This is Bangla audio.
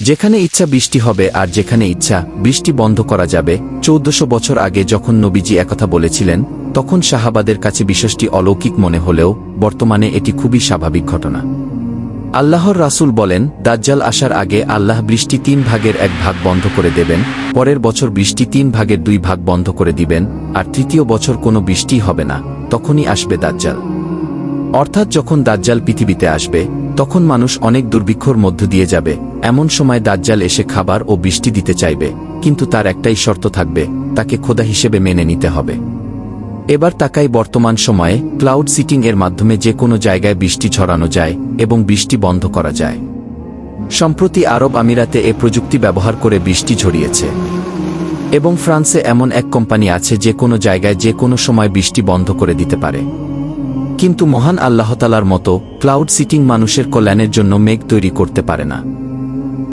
যেখানে ইচ্ছা বৃষ্টি হবে আর যেখানে ইচ্ছা বৃষ্টি বন্ধ করা যাবে, চৌদ্দশো বছর আগে যখন নবীজি একথা বলেছিলেন, তখন শাহাবাদের কাছে বিশেষটি অলৌকিক মনে হলেও বর্তমানে এটি খুবই স্বাভাবিক ঘটনা। আল্লাহর রাসূল বলেন, দাজ্জাল আসার আগে আল্লাহ বৃষ্টি তিন ভাগের এক ভাগ বন্ধ করে দেবেন, পরের বছর বৃষ্টি তিন ভাগের দুই ভাগ বন্ধ করে দিবেন, আর তৃতীয় বছর কোনো বৃষ্টি হবে না, তখনই আসবে দাজ্জাল। অর্থাৎ যখন দাজ্জাল পৃথিবীতে আসবে, তখন মানুষ অনেক দুর্ভিক্ষর মধ্য দিয়ে যাবে। এমন সময় দাজ্জাল এসে খাবার ও বৃষ্টি দিতে চাইবে, কিন্তু তার একটাই শর্ত থাকবে, তাকে খোদা হিসেবে মেনে নিতে হবে। এবার তাকাই বর্তমান সময়ে ক্লাউড সিটিং এর মাধ্যমে যে কোনো জায়গায় বৃষ্টি ঝরানো যায় এবং বৃষ্টি বন্ধ করা যায়। সম্প্রতি আরব আমিরাতে এ প্রযুক্তি ব্যবহার করে বৃষ্টি ঝরিয়েছে। এবং ফ্রান্সে এমন এক কোম্পানি আছে যে কোনো জায়গায় যে কোনো সময় বৃষ্টি বন্ধ করে দিতে পারে। কিন্তু মহান আল্লাহতালার মতো ক্লাউড সিটিং মানুষের কল্যাণের জন্য মেঘ তৈরি করতে পারে না।